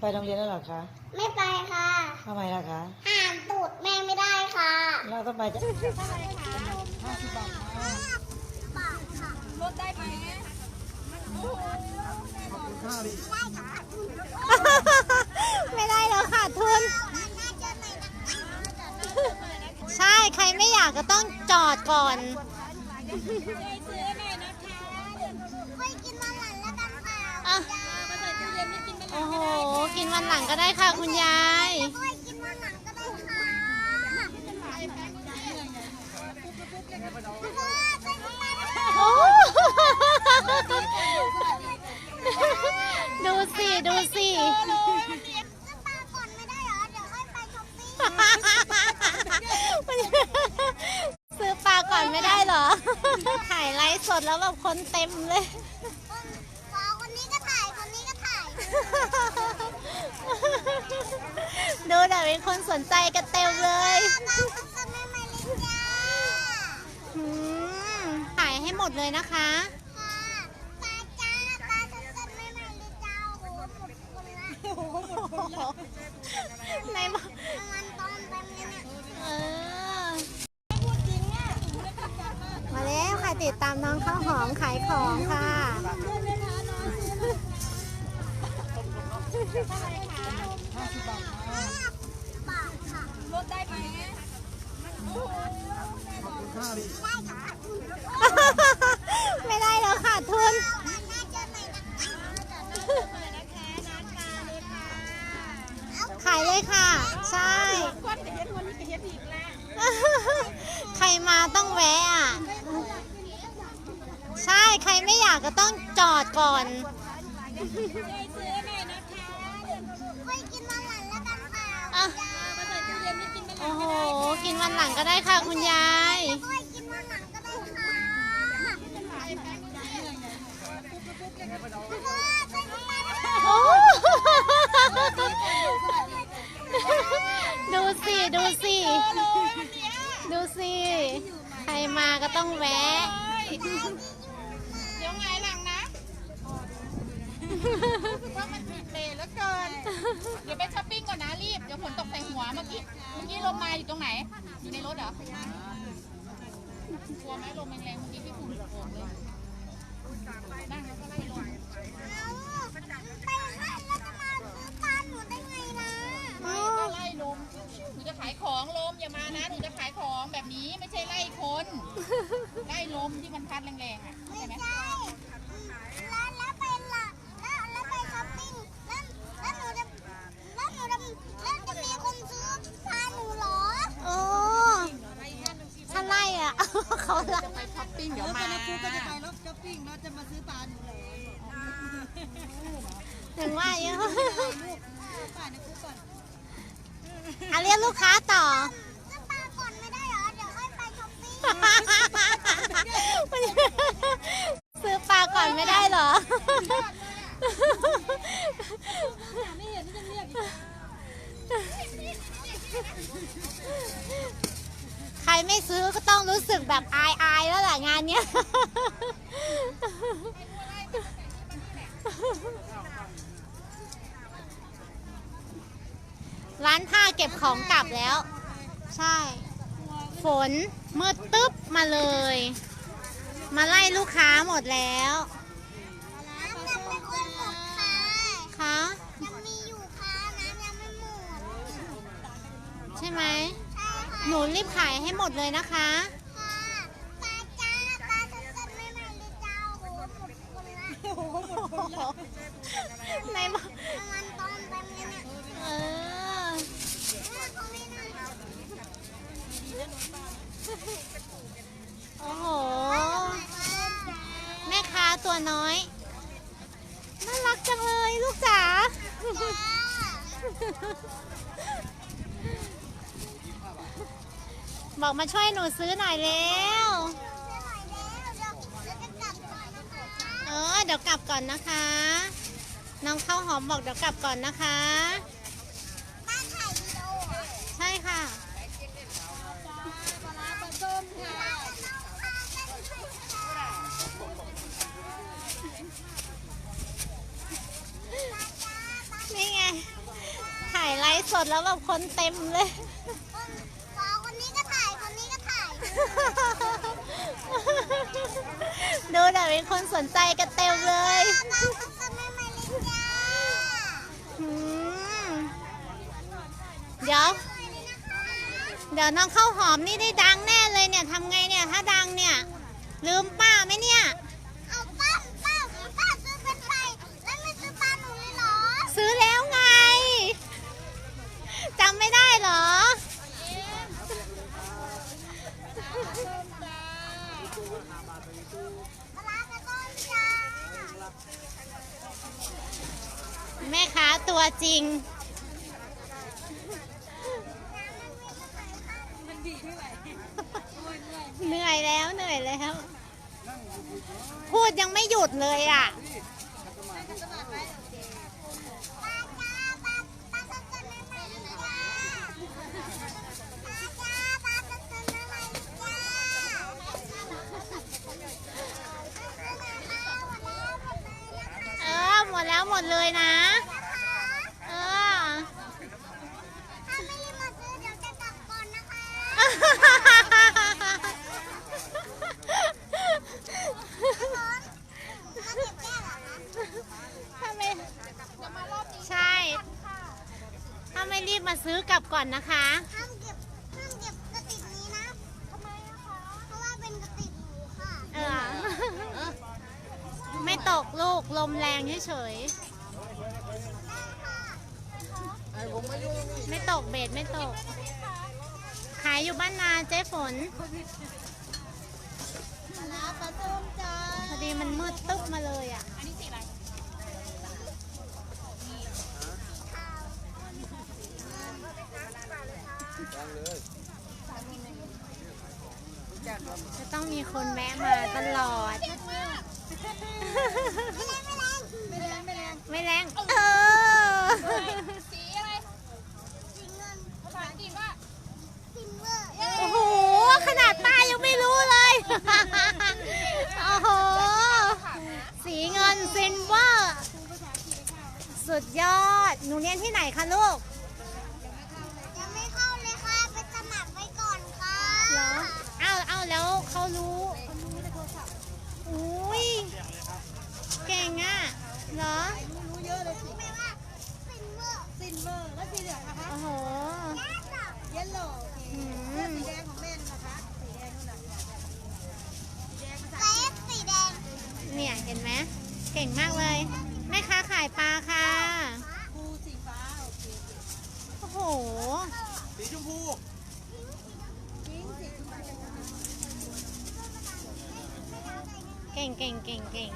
ไปโรงเรียนแล้วเหรอคะ ไม่ไปค่ะทำไมล่ะคะห่านตูดแม่ไม่ได้ค่ะเราทำไมจะห้าสิบบาทบาทค่ะลดได้ไหมไม่ได้แล้วค่ะทุน ใช่ ใครไม่อยากก็ต้องจอดก่อน กินวันหลังก็ได้ค่ะคุณยายค่อยกินวันหลังก็ได้ค่ะพ่อใจดีมากนะคะโอ้ดูสิ ดูสิซื้อปลาก่อนไม่ได้เหรอ เดี๋ยวค่อยไปช้อปปิ้งซื้อปลาก่อนไม่ได้เหรอ ถ่ายไลฟ์สดแล้วแบบคนเต็มเลย สาวคนนี้ก็ถ่าย คนนี้ก็ถ่าย ดูแต่ เป็นคนสนใจกันเต็มเลยปลาสดๆใหม่เลยจ้าอืมถ่ายให้หมดเลยนะคะปลาจ้าปลาสดๆใหม่เลยจ้าโอ้โหหมดคนละในบอกมันตอนเออ มาแล้วค่ะติดตามน้องข้าวหอมขายของค่ะ ห้าสิบาท ค่ะลดได้ไหมไม่ได้แล้วค่ะทุนน่าจะใหม่นะคะขายเลยค่ะ ใช่ก้อนแต่เฮ็ดวันนี้ก็เฮ็ดอีกแล้วใครมาต้องแวะอะ ใช่ใครไม่อยากก็ต้องจอดก่อน กินวันหลังก็ได้ค่ะคุณยายค่อยกินวันหลังก็ได้ค่ะพ่อใจดีมากนะคะโอ้ดูสิดูสิดูสิใครมาก็ต้องแวะเดี๋ยวไงหลังนะว่ามันผิดเบรแล้วเกิน เดี๋ยวไปช้อปปิ้งก่อนนะรีบ เดี๋ยวฝนตกใส่หัวเมื่อกี้ เมื่อกี้ลมมาอยู่ตรงไหน อยู่ในรถเหรอกลัวไหมลมแรงๆเมื่อกี้ที่ฝุ่นโอบเลยนั่งแล้วก็ไล่ลมเอาไปแล้วจะมาซื้อปลาหนูได้ไงนะไม่ก็ไล่ลมหนูจะขายของลมอย่ามานะหนูจะขายของแบบนี้ไม่ใช่ไล่คน ไล่ลมที่มันพัดแรงๆอะเข้าใจไหม ใช่แล้วแล้วไปละแล้วแล้วไปช้อปปิ้งแล้วแล้วหนูจะแล้วหนูจะแล้วจะมีคนซื้อปลาหนูเหรอ โอ้ถ้าไล่อะ เขาไล่ไปช้อปปิ้งเดี๋ยวมาถึงว่าเยอะอะเรียกลูกค้าต่อซื้อปลาก่อนไม่ได้เหรอ เดี๋ยวค่อยไปช้อปปิ้งซื้อปลาก่อนไม่ได้เหรอ ใครไม่ซื้อก็ต้องรู้สึกแบบอายอายๆแล้วแหละงานเนี้ย ร้านผ้าเก็บของกลับแล้ว ใช่ ฝนมืดตึ๊บมาเลย มาไล่ลูกค้าหมดแล้วน้ำยังไม่ค่อยหมดค่ะคะยังมีอยู่ค่ะน้ำยังไม่หมด ใช่ไหมใช่ค่ะ หนูรีบขายให้หมดเลยนะคะค่ะปลาจ้าปลาสดๆใหม่ๆเลยจ้าโอ้โหหมดคนละในบอกมันตอนเต็มเลยเนี่ยเออเขาไม่น่าโอ้โห แม่ค้าตัวน้อย น่ารักจังเลยลูกจ๋า บอกมาช่วยหนูซื้อหน่อยเร็วเออเดี๋ยวกลับก่อนนะคะ น้องข้าวหอมบอกเดี๋ยวกลับก่อนนะคะ ใช่ค่ะ นี่ไง ถ่ายไลฟ์สดแล้วแบบคนเต็มเลย คนสาวคนนี้ก็ถ่ายคนนี้ก็ถ่าย ดูแต่ มีคนสนใจกันเต็มเลยเขาจะไม่มาเล่นจ้าอืมเดี๋ยว เดี๋ยวน้องข้าวหอมนี่ได้ดังแน่เลยเนี่ยทำไงเนี่ยถ้าดังเนี่ย ลืมป้าไหมเนี่ยเอาป้าป้าป้าซื้อเป็นไฟแล้วไม่ซื้อปลาหนูเลยเหรอ ซื้อแล้วไงจำไม่ได้เหรอ แม่ค้าตัวจริง เหนื่อยแล้วเหนื่อยแล้ว พูดยังไม่หยุดเลยอะ ปลาจ้าปลาปลาสดๆใหม่ๆเลยจ้าปลาจ้าปลาสดๆใหม่ๆเลยจ้าเออ หม ดแล้วหมดเลยนะ เออถ้าไม่รีบมาซื้อเดี๋ยวจะกลับก่อนนะคะมาเก็บแก้วเหรอคะ ถ้าไม่ใช่ ถ้าไม่รีบมาซื้อกลับก่อนนะคะ ห้ามเก็บห้ามเก็บกระติกนี้นะทำไมอะคะ เพราะว่าเป็นกระติกหนูค่ะ เออ ไม่ตกลูก ลมแรงเฉยๆ ไม่ตกเบ็ดไม่ตก ขายอยู่บ้านนาเจ๊ฝนน้ำปลาส้มจ้าพอดีมันมืดตึ๊บมาเลยอะ อันนี้สีอะไรจะต้องมีคนแวะมาตลอด ไม่แรงไม่แรง ไม่แรง เออ สีอะไร สีเงิน ภาษาอังกฤษว่า ซิลเวอร์ โอ้โห ขนาดป้ายังไม่รู้เลย โอ้โห สีเงินซินเวอร์ สุดยอด หนูเรียนที่ไหนคะลูก ยังไม่เข้าเลยค่ะไปสมัครไว้ก่อนค่ะเหรอ เอาเอาแล้วเขารู้อุ้ยเก่งอะ เหรอ รู้เยอะเลยสิไม่ว่าซิลเวอร์ซินเวอร์แล้วสีเหลืองนะคะโอ้โหแย่จับเยลโล่โอเคอืมสีแดงของแม่นะคะสีแดงนู่นน่ะสีแดงภาษาเซฟสีแดง เนี่ยเห็นไหมเก่งมากเลยแม่ค้าขายปลาค่ะ ภูสีฟ้า โอเค โอ้โหสีชมพูเก่งเก่งเก่งเก่ง